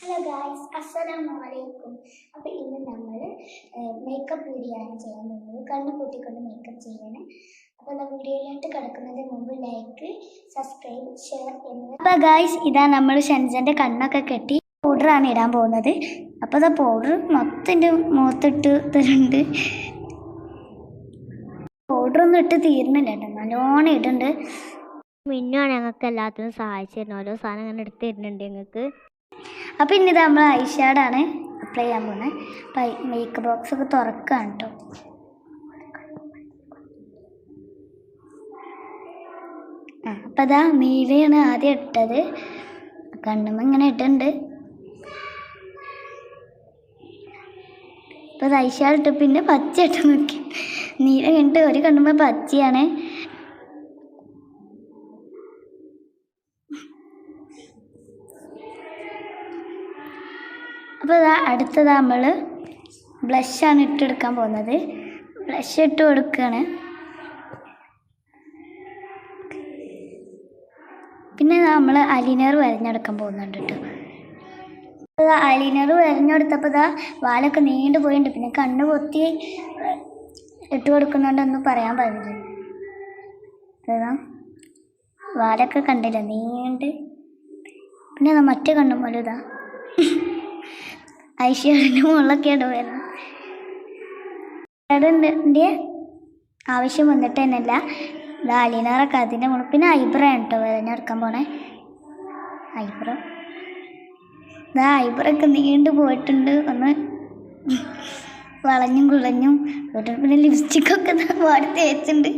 Hello guys അസ്സലാമു അലൈക്കും അപ്പോൾ ഇന്ന് നമ്മൾ മേക്കപ്പ് വീഡിയോ ആണ് ചെയ്യാൻ പോകുന്നത്. കണ്ണ് കൂട്ടിക്കൊണ്ട് മേക്കപ്പ് ചെയ്യണം. അപ്പോൾ നമ്മൾ വീഡിയോയിലോട്ട് കിടക്കുന്നതിന് മുമ്പ് ലൈക്ക് സബ്സ്ക്രൈബ് ഷെയർ എന്നിവ അപ്പോൾ ഗായ്സ് ഇതാ നമ്മൾ ഷെൻസന്റെ കണ്ണൊക്കെ കെട്ടി പൗഡറാണ് ഇടാൻ പോകുന്നത്. അപ്പോൾ ഇതാ പൗഡർ മൊത്തന്റെ മുഖത്തിട്ട് തരുന്നുണ്ട് പൗഡറൊന്നും ഇട്ട് തീരുന്നില്ല കേട്ടോ. നല്ലോണം ഇടുന്നുണ്ട് മിന്നുമാണ് ഞങ്ങൾക്ക് എല്ലാത്തിനും സഹായിച്ചിരുന്നു ഓരോ സാധനം അങ്ങനെ എടുത്ത് തരുന്നുണ്ട് ഞങ്ങൾക്ക്. അപ്പോൾ ഇനി ഇത് നമ്മൾ ഐഷാഡാണ് അപ്ലൈ ചെയ്യാൻ പോകുന്നത് അപ്പം മേക്കപ്പ് ബോക്സ് ഒക്കെ തുറക്കുകയാണ് കേട്ടോ ആ അപ്പം അതാ നീലയാണ് ആദ്യം ഇട്ടത്. കണ്ണുമ്പോൾ ഇങ്ങനെ ഇട്ടുണ്ട് ഇപ്പം ഐഷാഡ് ഇട്ട് പിന്നെ പച്ച ഇട്ട് നോക്കി. നീല കണ്ടിട്ട് ഒരു കണ്ണുമ്പോൾ പച്ചയാണ്. അപ്പോൾ ഇതാ അടുത്തത് നമ്മൾ ബ്ലഷാണ് ഇട്ടെടുക്കാൻ പോകുന്നത്. ബ്ലഷ് ഇട്ട് കൊടുക്കുകയാണ് പിന്നെ നമ്മൾ അലിനർ വരഞ്ഞെടുക്കാൻ പോകുന്നുണ്ട് കേട്ടോ. അലിനർ വരഞ്ഞെടുത്തപ്പോൾ ഇതാ വാലൊക്കെ നീണ്ടു പോയിട്ടുണ്ട് പിന്നെ കണ്ണ് പൊത്തി ഇട്ട് കൊടുക്കുന്നുണ്ടെന്ന് പറയാൻ പാടില്ല വാലൊക്കെ കണ്ടില്ല? നീണ്ട്. പിന്നെ മറ്റേ കണ്ണും പോലെ ഇതാ ഐശ്വര്യന്റെ മുകളിലൊക്കെ ഇടുമായിരുന്നു ഐശ്വര്യന്റെ ആവശ്യം വന്നിട്ട് തന്നെയല്ല ഇത് അലിനാറൊക്കെ അതിന്റെ മുകളിൽ പിന്നെ ഐബ്രോ ആണ് കേട്ടോ വേദന ഇറക്കാൻ പോണേ. ഐബ്രോ. ഇതാ ഐബ്രോ ഒക്കെ നീണ്ടു പോയിട്ടുണ്ട്. ഒന്ന് വളഞ്ഞും കുളഞ്ഞും പിന്നെ ലിപ്സ്റ്റിക്കൊക്കെ പാടി തേച്ചിട്ടുണ്ട്.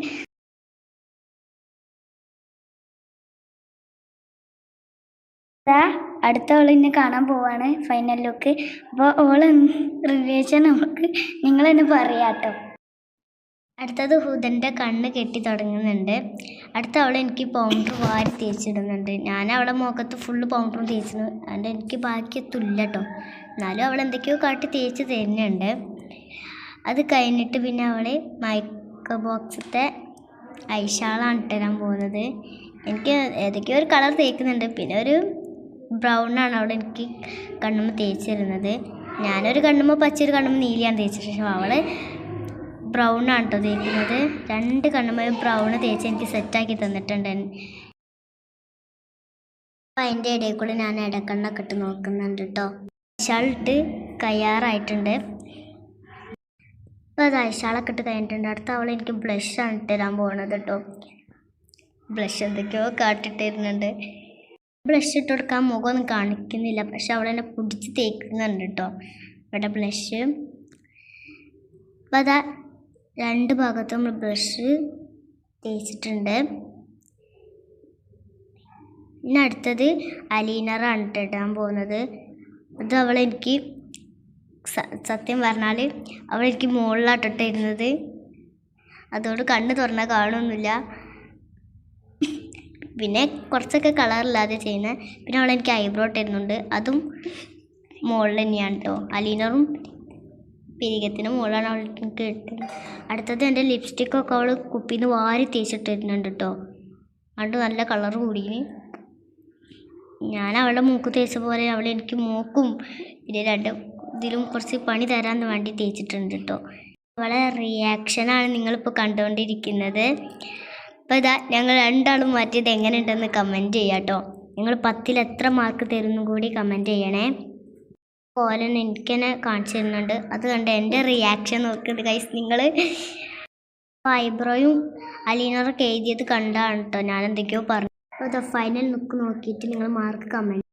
അടുത്ത ഓൾ ഇന്നെ കാണാൻ പോവാണ് ഫൈനൽ ലുക്ക് അപ്പോൾ ഓൾ റിലേഷൻ നമുക്ക് നിങ്ങൾ തന്നെ പറയാട്ടോ. അടുത്തത് ഹുദന്റെ കണ്ണ് കെട്ടി തുടങ്ങുന്നുണ്ട്. അടുത്ത അവൾ എനിക്ക് പൗണ്ടർ വാരി തേച്ചിടുന്നുണ്ട്. ഞാൻ അവളെ മുഖത്ത് ഫുള്ള് പൗണ്ടറും തേച്ചിരുന്നു അതുകൊണ്ട് എനിക്ക് ബാക്കി എത്തില്ല കേട്ടോ എന്നാലും അവൾ എന്തൊക്കെയോ കാട്ടി തേച്ച് തരുന്നുണ്ട്. അത് കഴിഞ്ഞിട്ട് പിന്നെ അവൾ മൈക്ക ബോക്സത്തെ ഐഷാളാണ് തരാൻ പോകുന്നത്. എനിക്ക് ഏതൊക്കെയോ ഒരു കളർ തേക്കുന്നുണ്ട്. പിന്നെ ഒരു ബ്രൗൺ ആണ് അവിടെ എനിക്ക് കണ്ണുമ്മ തേച്ചിരുന്നത്. ഞാനൊരു കണ്ണുമ്മ പച്ച ഒരു കണ്ണുമ്മ നീലിയാണ് തേച്ചത്. പക്ഷേ അവൾ ബ്രൗൺ ആണ് കേട്ടോ തേക്കുന്നത്. രണ്ട് കണ്ണുമ്മയും ബ്രൗൺ തേച്ച് എനിക്ക് സെറ്റാക്കി തന്നിട്ടുണ്ട്. അപ്പം അതിന്റെ ഇടയിൽ കൂടെ ഞാൻ ഇടക്കണ്ണൊക്കെ ഇട്ട് നോക്കുന്നുണ്ട് കേട്ടോ ഷർട്ട് കയ്യാറായിട്ടുണ്ട്. അപ്പോൾ അത് ഐഷാളൊക്കെ ഇട്ട് കഴിഞ്ഞിട്ടുണ്ട്. അടുത്ത അവൾ എനിക്ക് ബ്ലഷാണ് ഇട്ട് തരാൻ പോകുന്നത് കേട്ടോ ബ്ലഷ് എന്തൊക്കെയോ കാട്ടിട്ടിരുന്നുണ്ട് ബ്ലഷ് ഇട്ട് കൊടുക്കാൻ മുഖമൊന്നും കാണിക്കുന്നില്ല. പക്ഷെ അവൾ എന്നെ പിടിച്ച് തേക്കുന്നുണ്ട് കേട്ടോ. ഇവിടെ ബ്ലഷ്. അപ്പം അതാ രണ്ട് ഭാഗത്തും നമ്മൾ ബ്ലഷ് തേച്ചിട്ടുണ്ട്. ഇനി അടുത്തത് അലീനറാണ് കേട്ടോ ഇടാൻ പോകുന്നത്. അത് സ- സത്യം പറഞ്ഞാൽ അവൾ എനിക്ക് മുകളിലാട്ടിട്ടിരുന്നത് അതുകൊണ്ട് കണ്ണ് തുറന്നാൽ കാണുമൊന്നുമില്ല പിന്നെ കുറച്ചൊക്കെ കളറില്ലാതെ ചെയ്യുന്നത് പിന്നെ അവളെ എനിക്ക് ഐബ്രോ ഇട്ടിരുന്നുണ്ട് അതും മുകളിൽ തന്നെയാണ് കേട്ടോ അലീനറും പിരികത്തിന് മുകളിലാണ് അവൾ എനിക്ക് ഇട്ടത് അടുത്തത് എന്റെ ലിപ്സ്റ്റിക്കൊക്കെ അവൾ കുപ്പിയിൽ നിന്ന് വാരി തേച്ചിട്ടിരുന്നുണ്ട് കേട്ടോ അതുകൊണ്ട് നല്ല കളർ കൂടിയിന് ഞാൻ അവളുടെ മൂക്ക് തേച്ച പോലെ അവൾ എനിക്ക് മൂക്കും പിന്നെ രണ്ട് ഇതിലും കുറച്ച് പണി തരാൻ വേണ്ടി തേച്ചിട്ടുണ്ട് കേട്ടോ അവളെ റിയാക്ഷനാണ് നിങ്ങളിപ്പോൾ കണ്ടുകൊണ്ടിരിക്കുന്നത്. അപ്പോൾ ഇതാ ഞങ്ങൾ രണ്ടാളും മാറ്റിയത് എങ്ങനെയുണ്ടെന്ന് കമന്റ് ചെയ്യാം കേട്ടോ നിങ്ങൾ പത്തിൽ എത്ര മാർക്ക് തരുന്നു കൂടി കമന്റ് ചെയ്യണേ. പോലെ എനിക്ക് തന്നെ കാണിച്ചു തരുന്നുണ്ട്. അത് കണ്ട് എന്റെ റിയാക്ഷൻ നോക്കുന്നുണ്ട് കൈസ് നിങ്ങൾ ഐബ്രോയും അലീനറൊക്കെ എഴുതിയത് കണ്ടാണ് കേട്ടോ ഞാൻ എന്തൊക്കെയോ പറഞ്ഞു. അപ്പോൾ ഫൈനൽ ലുക്ക് നോക്കിയിട്ട് നിങ്ങൾ മാർക്ക് കമന്റ്